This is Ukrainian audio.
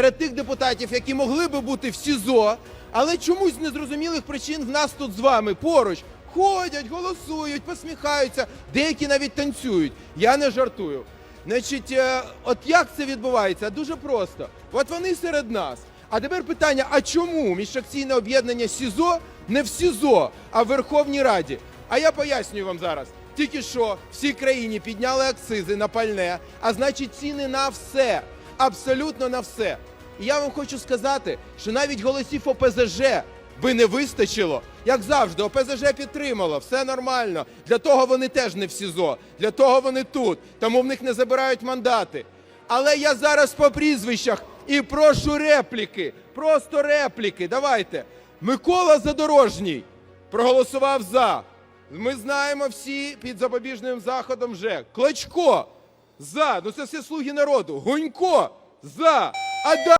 серед тих депутатів, які могли би бути в СІЗО, але чомусь з незрозумілих причин в нас тут з вами поруч ходять, голосують, посміхаються, деякі навіть танцюють. Я не жартую. Значить, е, от як це відбувається? Дуже просто. От вони серед нас. А тепер питання: а чому міжфракційне об'єднання СІЗО не в СІЗО, а в Верховній Раді? А я пояснюю вам зараз. Тільки що всій країні підняли акцизи на пальне, а значить ціни на все, абсолютно на все. І я вам хочу сказати, що навіть голосів ОПЗЖ би не вистачило. Як завжди, ОПЗЖ підтримало, все нормально. Для того вони теж не в СІЗО, для того вони тут, тому в них не забирають мандати. Але я зараз по прізвищах і прошу репліки, просто репліки. Давайте. Микола Задорожній проголосував за. Ми знаємо всі під запобіжним заходом вже. Клочко за. Ну це все слуги народу. Гунько за. А